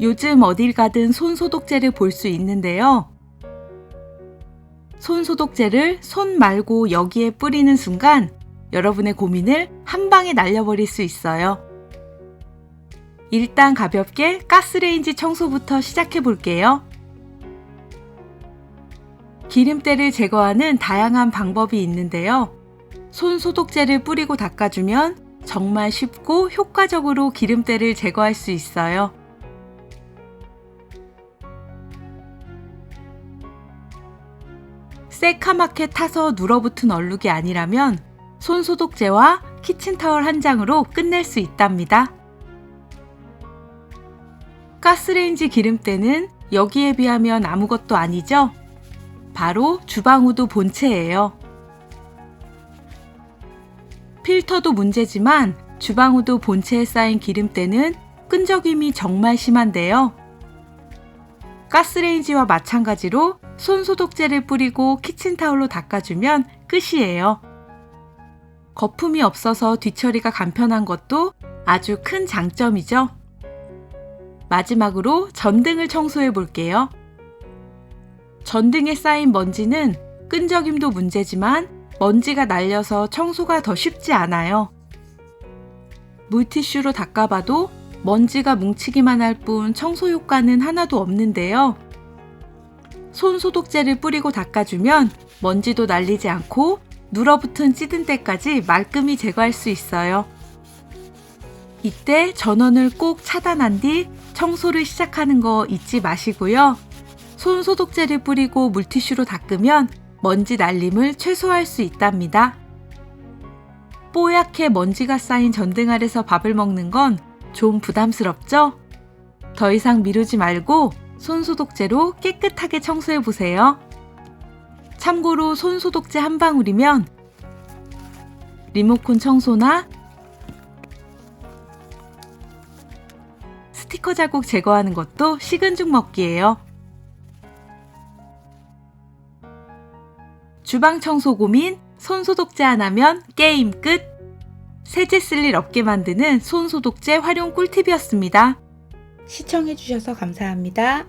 요즘 어딜 가든 손소독제를 볼 수 있는데요. 손소독제를 손 말고 여기에 뿌리는 순간 여러분의 고민을 한 방에 날려버릴 수 있어요. 일단 가볍게 가스레인지 청소부터 시작해 볼게요. 기름때를 제거하는 다양한 방법이 있는데요. 손 소독제를 뿌리고 닦아주면 정말 쉽고 효과적으로 기름때를 제거할 수 있어요. 새카맣게 타서 눌어붙은 얼룩이 아니라면 손 소독제와 키친타월 한 장으로 끝낼 수 있답니다. 가스레인지 기름때는 여기에 비하면 아무것도 아니죠? 바로 주방우드 본체예요. 필터도 문제지만 주방우드 본체에 쌓인 기름때는 끈적임이 정말 심한데요. 가스레인지와 마찬가지로 손 소독제를 뿌리고 키친타올로 닦아주면 끝이에요. 거품이 없어서 뒤처리가 간편한 것도 아주 큰 장점이죠. 마지막으로 전등을 청소해 볼게요. 전등에 쌓인 먼지는 끈적임도 문제지만 먼지가 날려서 청소가 더 쉽지 않아요. 물티슈로 닦아봐도 먼지가 뭉치기만 할 뿐 청소 효과는 하나도 없는데요. 손 소독제를 뿌리고 닦아주면 먼지도 날리지 않고 눌어붙은 찌든 때까지 말끔히 제거할 수 있어요. 이때 전원을 꼭 차단한 뒤 청소를 시작하는 거 잊지 마시고요. 손 소독제를 뿌리고 물티슈로 닦으면 먼지 날림을 최소화할 수 있답니다. 뽀얗게 먼지가 쌓인 전등 아래서 밥을 먹는 건 좀 부담스럽죠? 더 이상 미루지 말고 손 소독제로 깨끗하게 청소해 보세요. 참고로 손 소독제 한 방울이면 리모컨 청소나 스티커 자국 제거하는 것도 식은 죽 먹기예요. 주방 청소 고민 손 소독제 하나면 게임 끝. 세제 쓸 일 없게 만드는 손 소독제 활용 꿀팁이었습니다. 시청해주셔서 감사합니다.